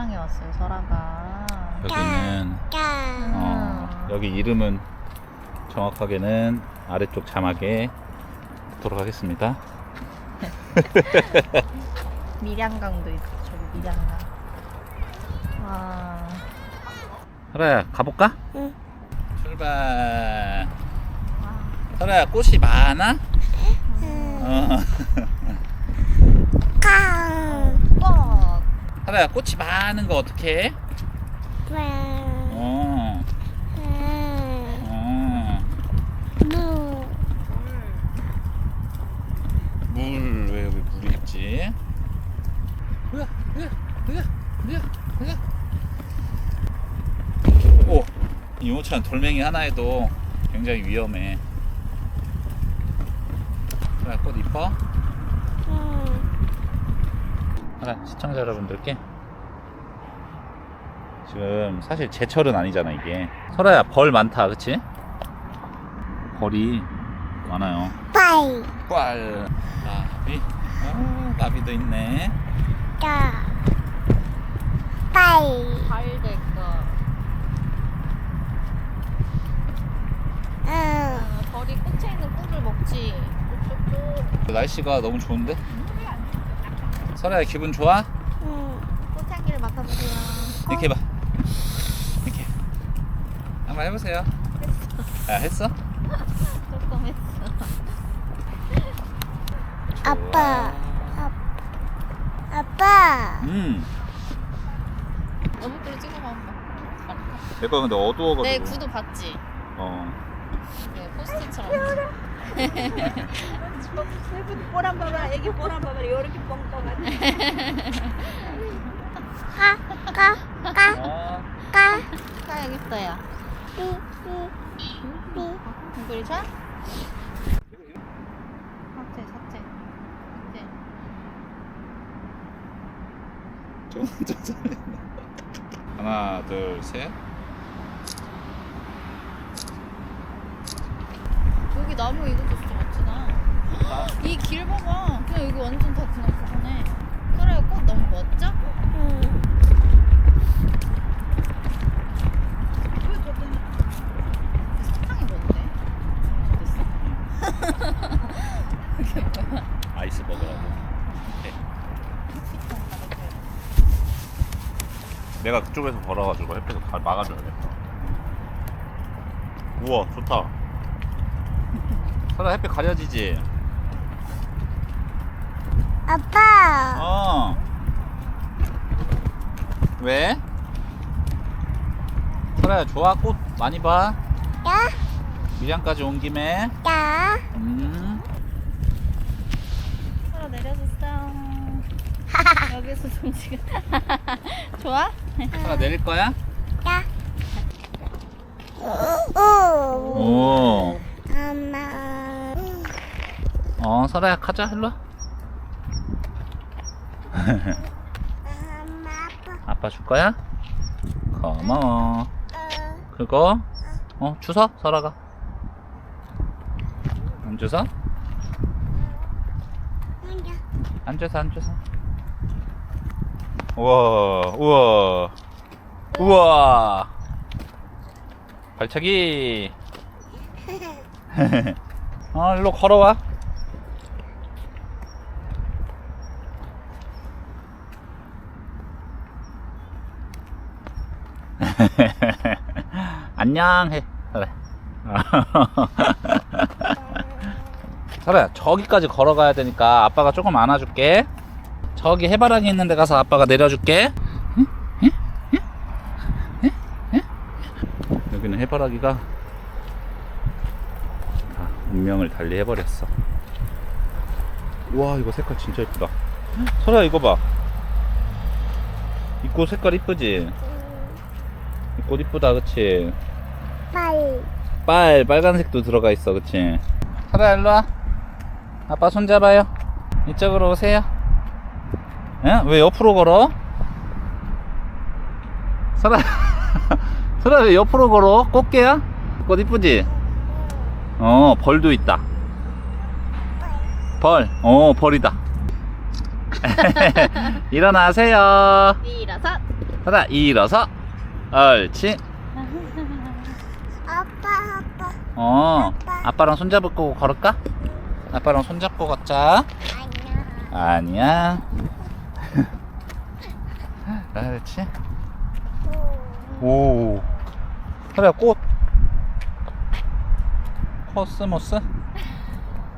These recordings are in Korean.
밀양에 왔어요, 설아가. 여기는 음. 어, 여기 이름은 정확하게는 아래쪽 자막에 넣도록 하겠습니다. 밀양강도 있어, 저기 밀양강. 와. 설아야 가볼까? 응. 출발. 와. 설아야 꽃이 많아? 응. 어. 깡. 뻑. 설아야 꽃이 많은 거 어떻게 해? 꽝. 어. 응. 어. 무. 물왜 여기 물이 있지? 으아, 으아, 으아, 으아, 으아. 오, 이 유모차는 돌멩이 하나에도 굉장히 위험해. 그래, 꽃 이뻐? 응. 그래, 시청자 여러분들께 지금 사실 제철은 아니잖아 이게. 설아야 벌 많다, 그치? 벌이 많아요. 빠이. 꽈 나비, 어, 나비도 있네. 될까. 응. 아, 벌이 꽃에 있는 꿀을 먹지. 쪽쪽. 날씨가 너무 좋은데? 설아야 기분 좋아? 응. 꽃향기를 맡아보세요. 이렇게 해봐 이렇게 한번 해보세요 아 했어? 조금 했어. 아빠. 아빠. 아빠. 음 너무 또 찍어봐 한번. 내거 근데 어두워가지고 내 구도 봤지? 어 네, 포스트처럼. 보람 봐봐 애기 보람 봐봐 이렇게 뻥뻥하지 까. 까. 까. 어, 까. 아, 여기 있어요. 삐. 삐. 삐. 목소리 잘? 삭제, 삭제. 삭제. 좀 하나 둘셋 여기 나무 이것도. 이 길 봐봐. 그냥 여기 완전 다 그냥 그거네. 그래, 꽃 너무 멋져? 네. 내가 그쪽에서 걸어가지고 햇빛을 다 막아줘야겠다 우와 좋다 설아 햇빛 가려지지? 아빠. 어 왜? 설아야 좋아 꽃 많이 봐 까. 밀양까지 온 김에 까. 음. 서로 내려줬어요. 여기서 좀 지금. 좋아? 설아 내릴 거야? 까. 오. 오. 엄마. 어, 설아야 가자, 일로 와. 엄마 아빠. 아빠 줄 거야? 고마워. 어. 그거, 어, 주워, 설아가. 안 주워? 안 주워, 안 주워. 우와, 우와. 우와. 발차기. 어, 일로 걸어와. 안녕 해. 그래. 설아야, 저기까지 걸어가야 되니까 아빠가 조금 안아줄게. 저기 해바라기 있는 데 가서 아빠가 내려줄게. 여기는 해바라기가 다 운명을 달리 해버렸어. 와, 이거 색깔 진짜 이쁘다. 설아, 이거 봐. 이 꽃 색깔 이쁘지? 이 꽃 이쁘다, 그치? 빨리. 빨, 빨간색도 들어가 있어, 그치? 설아, 일로 와. 아빠 손 잡아요. 이쪽으로 오세요. 에? 왜 옆으로 걸어? 설아, 설아 왜 옆으로 걸어? 꽃게야? 꽃 이쁘지? 어, 벌도 있다. 벌, 어, 벌이다. 일어나세요. 일어서. 설아 일어서 옳지 아빠 아빠 어 아빠랑 손잡고 걸을까? 아빠랑 손잡고 걷자. 아니야. 아니야. 아, 그렇지 오. 오 설아야 꽃. 코스모스?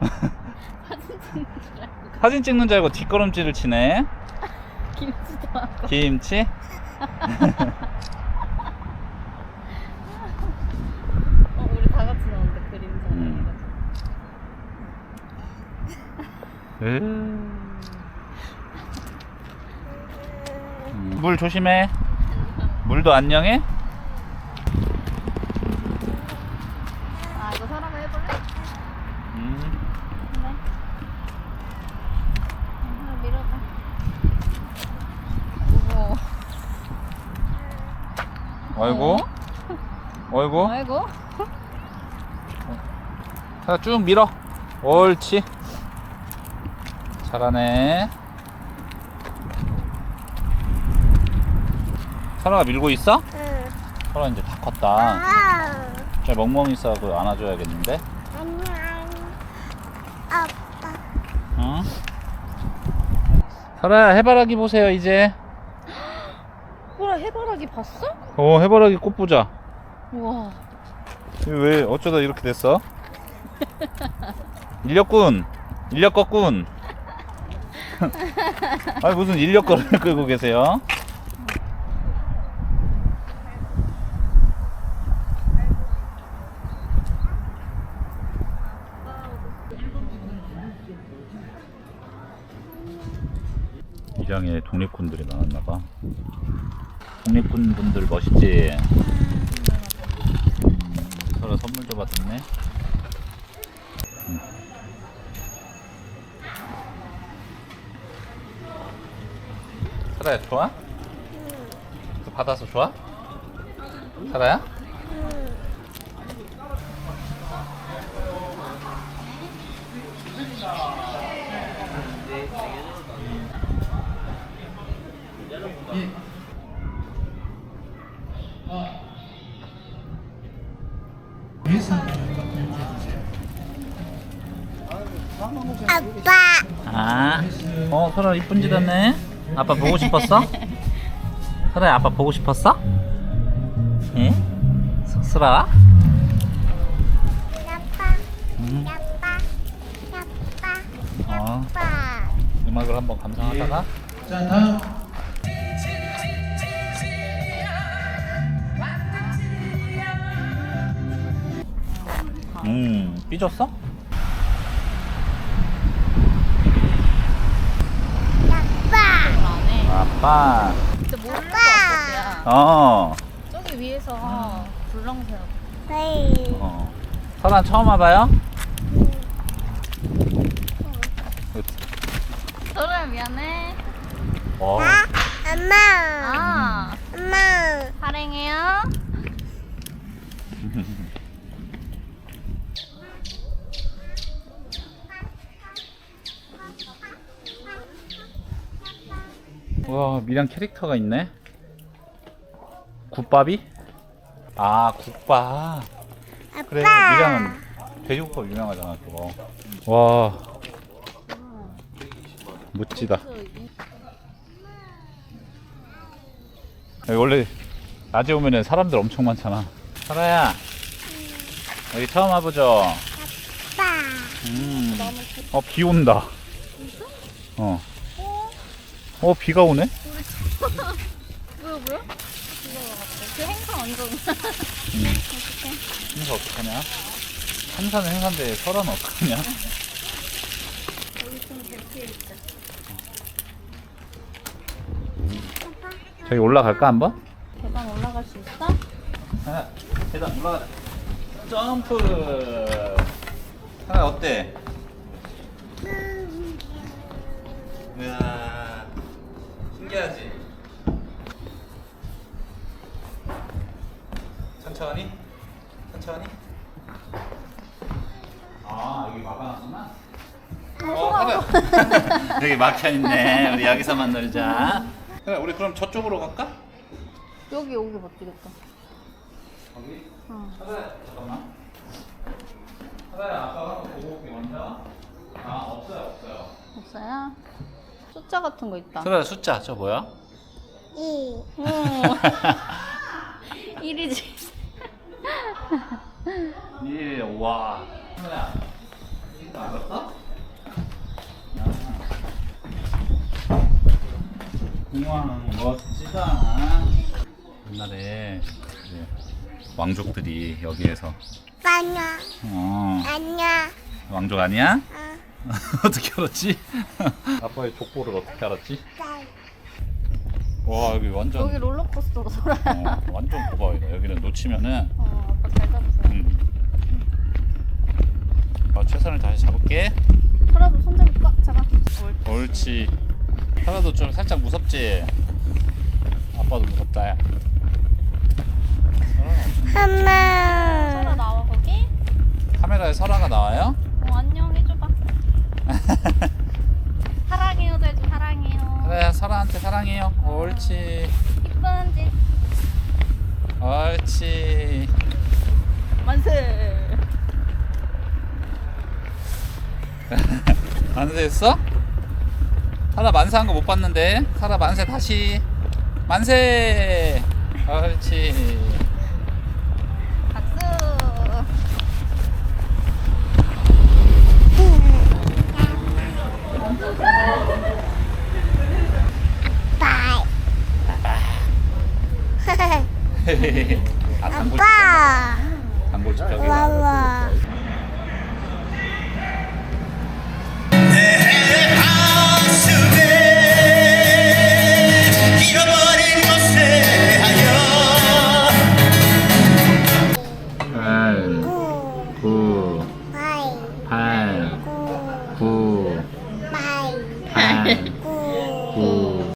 사진 찍는 줄 알고 뒷걸음질을 치네. 김치도 하고. 김치 물 조심해. 물도 안녕해. 아, 이거 사람 해볼래? 음. 그래. 응, 밀어봐. 무거워. 어이구. 어이구. 아이고. 자, 쭉 밀어. 옳지. 잘하네. 설아가 밀고 있어? 응. 설아 이제 다 컸다. 아. 자, 멍멍이 싸고 안아줘야겠는데. 안녕 아빠 응? 설아야, 해바라기 보세요, 이제. 호라 해바라기 봤어? 어, 해바라기 꽃 보자. 우와. 왜 어쩌다 이렇게 됐어? 인력군 인력 거군 아니 무슨 인력 거를 끌고 계세요? 입양에 독립군들이 많았나봐 독립군 분들 멋있지? 서로 선물도 받았네. 사라야 좋아? 그 받아서 좋아? 사라야? 아빠 아, 어 설아 이쁜 짓 했네. 아빠 보고 싶었어? 설아야 아빠 보고 싶었어? 예? 쑥스러워? 아빠 음. 아빠 아빠 어, 음악을 한번 감상하다가 음 삐졌어? 아빠 안 해. 아빠 근데 모를 것 아빠. 같아. 어, 저기 위에서 불렁새가. 네 어. 설아 처음 와봐요? 설아야 미안해. 어. 아 엄마 아, 엄마 사랑해요. 와 미랑 캐릭터가 있네 국밥이? 아 국밥 그래 아빠. 미랑은 돼지국밥 유명하잖아 그거 와 멋지다 여기 원래 낮에 오면은 사람들 엄청 많잖아 설아야 여기 처음 와보죠 아빠 음. 어, 비 온다. 어. 어, 비가 오네? 뭐야 뭐야? 그 행사 완전. 행사 어떡하냐? 행사는 행사인데 설아는 어떡하냐? 저기 올라갈까 한번? 계단 올라갈 수 있어? 하나, 계단 올라가자. 점프. 하나 어때? 이야, 신기하지? 천천히, 천천히. 아 여기 막아놨구나. 어, 하나. 여기 막혀 있네. 우리 여기서만 놀자. 그래, 우리 그럼 저쪽으로 갈까? 여기 여기 멋지겠다. 거기? 어. 하다야 잠깐만 하다야 한번 보고 올게 먼저 아 없어요 없어요 없어요? 숫자 같은 거 있다. 하다야 숫자 저 뭐야? 이. 오. 1이지. 1 와. 하다야 이거 알았어? 공항 멋지다 옛날에 이제 왕족들이 여기에서 안녕. 어 안녕. 왕족 아니야? 어. 어떻게 알았지? 아빠의 족보를 어떻게 알았지? 쌀. 와 여기 완전 여기 롤러코스터로 돌아요. 어, 완전 고바위다 여기는 놓치면은 어, 아빠 잘 잡으세요. 음. 아, 최선을 다해 잡을게 하나도 손잡이 꽉 잡아. 옳지 하나도 좀 살짝 무섭지? 아빠도 무섭다 야 엄마. 나와 거기? 카메라에 설아가 나와요? 어, 안녕 해줘봐. 사랑해요도 해줘 사랑해요. 그래 설아한테 사랑해요 옳지 이쁜 짓. 옳지 만세. 만세했어? 설아 만세한 거 못 봤는데 설아 만세 다시 만세 옳지 박수. 바이. 아 아빠. 단골집 저기 와와.